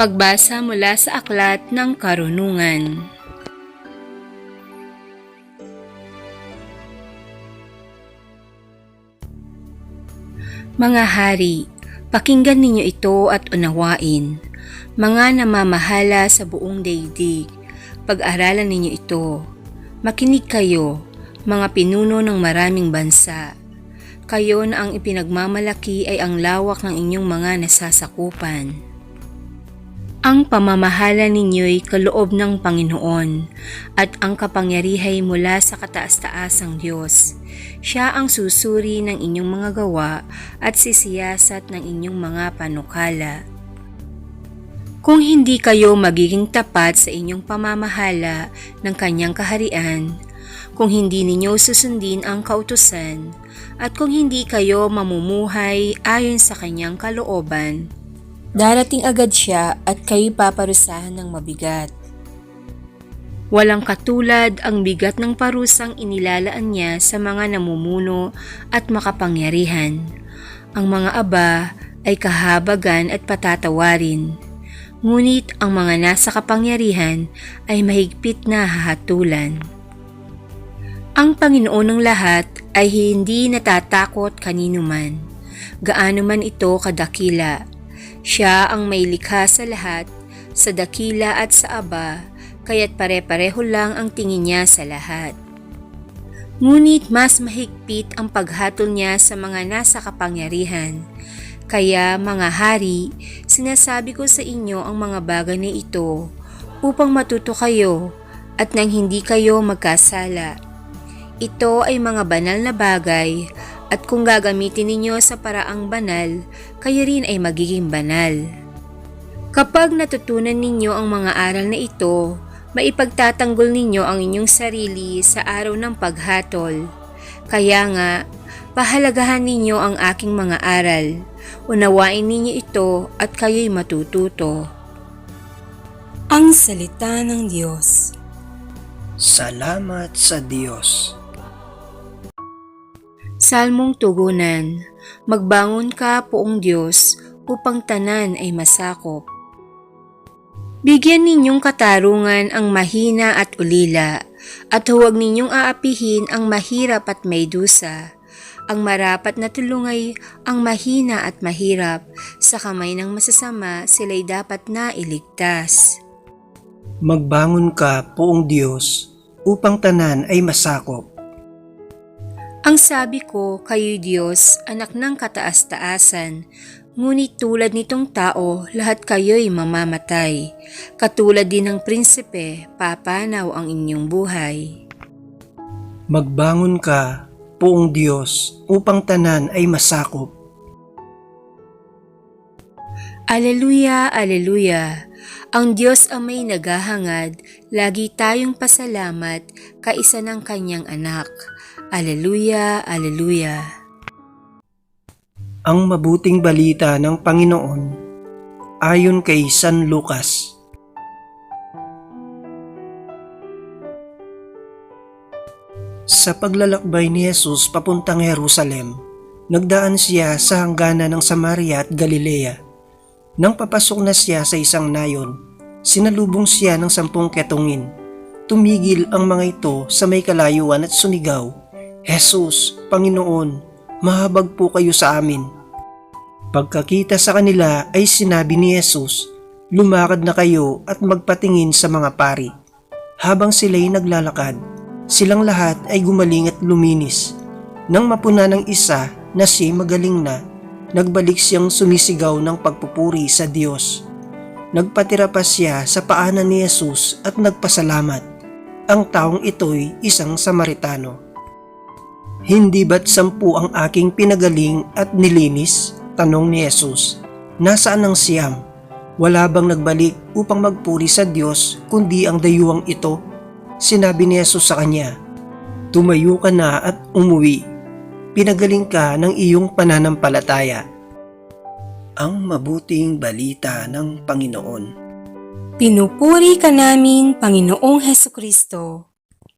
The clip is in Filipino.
Pagbasa mula sa Aklat ng Karunungan Mga hari, pakinggan ninyo ito at unawain. Mga namamahala sa buong daigdig, pag-aralan ninyo ito. Makinig kayo, mga pinuno ng maraming bansa. Kayo na ang ipinagmamalaki ay ang lawak ng inyong mga nasasakupan. Ang pamamahala ninyo'y kaloob ng Panginoon at ang kapangyarihay mula sa kataas-taasang Diyos. Siya ang susuri ng inyong mga gawa at sisiyasat ng inyong mga panukala. Kung hindi kayo magiging tapat sa inyong pamamahala ng kanyang kaharian, kung hindi ninyo susundin ang kautusan, at kung hindi kayo mamumuhay ayon sa kanyang kalooban, darating agad siya at kayo paparusahan ng mabigat. Walang katulad ang bigat ng parusang inilalaan niya sa mga namumuno at makapangyarihan. Ang mga aba ay kahabagan at patatawarin. Ngunit ang mga nasa kapangyarihan ay mahigpit na hahatulan. Ang Panginoon ng lahat ay hindi natatakot kanino man, gaano man ito kadakila. Siya ang may likha sa lahat, sa dakila at sa aba, kaya't pare-pareho lang ang tingin niya sa lahat. Ngunit mas mahigpit ang paghatol niya sa mga nasa kapangyarihan. Kaya mga hari, sinasabi ko sa inyo ang mga bagay na ito upang matuto kayo at nang hindi kayo magkasala. Ito ay mga banal na bagay at kung gagamitin ninyo sa paraang banal, kayo rin ay magiging banal. Kapag natutunan ninyo ang mga aral na ito, maipagtatanggol ninyo ang inyong sarili sa araw ng paghatol. Kaya nga, pahalagahan ninyo ang aking mga aral. Unawain ninyo ito at kayo'y matututo. Ang Salita ng Diyos Salamat sa Diyos. Salmong Tugunan Magbangon ka, poong Diyos, upang tanan ay masakop. Bigyan ninyong katarungan ang mahina at ulila, at huwag ninyong aapihin ang mahirap at may dusa. Ang marapat na tulungay ang mahina at mahirap, sa kamay ng masasama sila'y dapat na iligtas. Magbangon ka, poong Diyos, upang tanan ay masakop. Ang sabi ko, kayo'y Diyos, anak ng kataas-taasan, ngunit tulad nitong tao, lahat kayo'y mamamatay. Katulad din ng prinsipe, papanaw ang inyong buhay. Magbangon ka, poong Diyos, upang tanan ay masakop. Aleluya, aleluya. Ang Diyos ang may naghahangad, lagi tayong pasalamat, kaisa ng kanyang anak. Aleluya, aleluya. Ang mabuting balita ng Panginoon ayon kay San Lucas. Sa paglalakbay ni Jesus papuntang Jerusalem, nagdaan siya sa hangganan ng Samaria at Galilea. Nang papasok na siya sa isang nayon, sinalubong siya ng sampung ketungin. Tumigil ang mga ito sa may kalayuan at sumigaw, Jesus, Panginoon, mahabag po kayo sa amin. Pagkakita sa kanila ay sinabi ni Jesus, lumakad na kayo at magpatingin sa mga pari. Habang sila'y naglalakad, silang lahat ay gumaling at luminis. Nang mapuna ng isa na si magaling na, nagbalik siyang sumisigaw ng pagpupuri sa Diyos. Nagpatira pa siya sa paanan ni Jesus at nagpasalamat. Ang taong ito'y isang Samaritano. Hindi ba't sampu ang aking pinagaling at nilinis? Tanong ni Jesus. Nasaan ang siyam? Wala bang nagbalik upang magpuri sa Diyos kundi ang dayuwang ito? Sinabi ni Jesus sa kanya, Tumayo ka na at umuwi. Pinagaling ka ng iyong pananampalataya. Ang mabuting balita ng Panginoon. Pinupuri ka namin, Panginoong Heso Kristo.